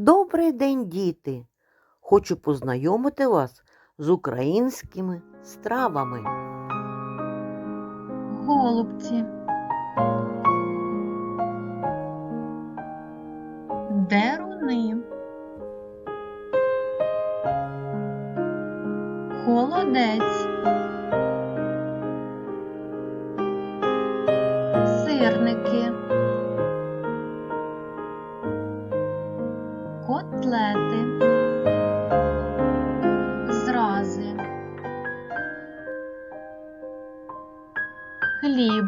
Добрий день, діти! Хочу познайомити вас з українськими стравами. Голубці. Деруни. Холодець. Сирники. Котлети. Зрази. Хліб.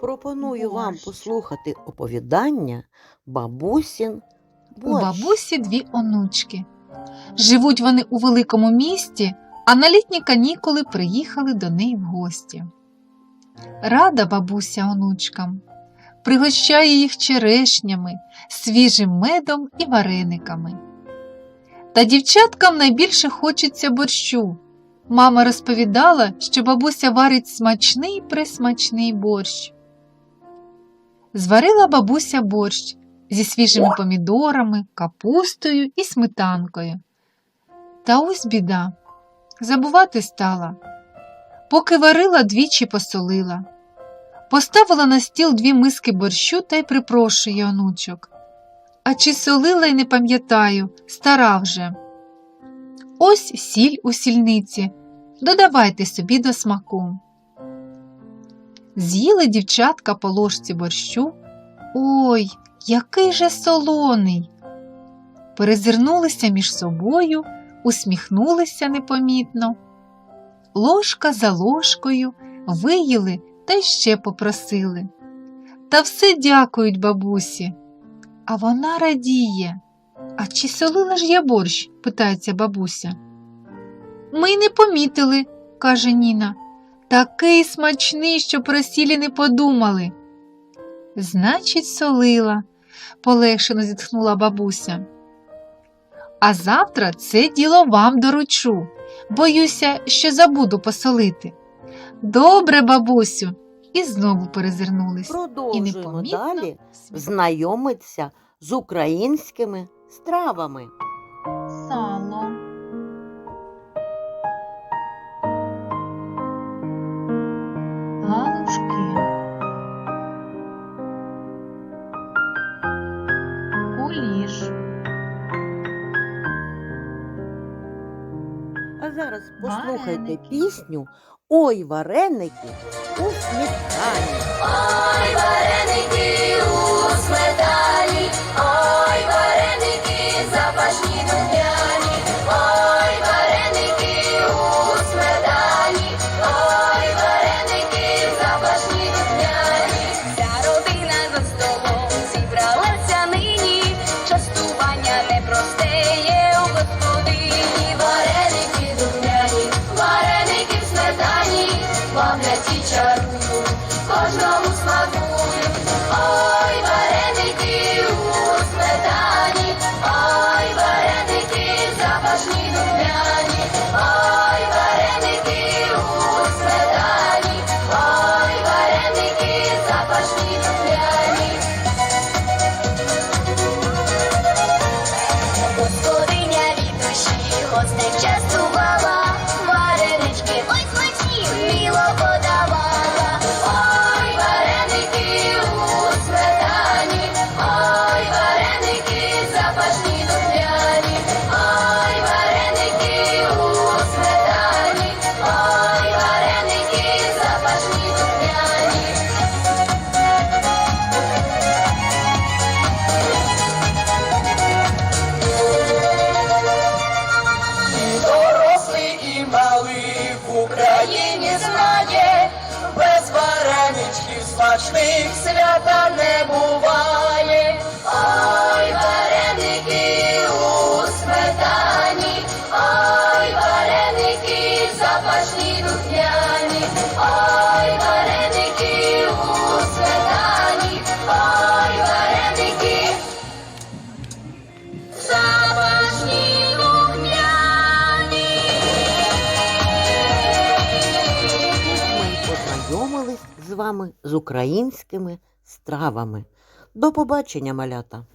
Пропоную вам послухати оповідання бабусін У бабусі дві онучки. Живуть вони у великому місті, а на літні канікули приїхали до неї в гості. Рада бабуся онучкам, пригощає їх черешнями, свіжим медом і варениками. Та дівчаткам найбільше хочеться борщу. Мама розповідала, що бабуся варить смачний присмачний борщ. Зварила бабуся борщ зі свіжими помідорами, капустою і сметанкою. Та ось біда. Забувати стала. Поки варила, двічі посолила. Поставила на стіл дві миски борщу та й припрошує онучок. А чи солила й не пам'ятаю, стара вже. Ось сіль у сільниці. Додавайте собі до смаку. З'їли дівчатка по ложці борщу. Ой, який же солоний. Перезирнулися між собою, усміхнулися непомітно. Ложка за ложкою виїли та ще попросили. Та все дякують бабусі. А вона радіє. А чи солила ж я борщ? питається бабуся. Ми й не помітили, каже Ніна. Такий смачний, що про сілі не подумали. Значить, солила, полегшено зітхнула бабуся. А завтра це діло вам доручу. Боюся, що забуду посолити. Добре, бабусю, і знову перезирнулись. Продовжуємо непомітно далі знайомитися з українськими стравами. Зараз послухайте Вареники. пісню Ой, вареники у сметані. Кожному смакують. Ой, вареники у сметані, ой, вареники запашні духмяні, ой, вареники у сметані, ой, вареники запашні духмяні. Смачних свята не буває. Вами з українськими стравами. До побачення, малята!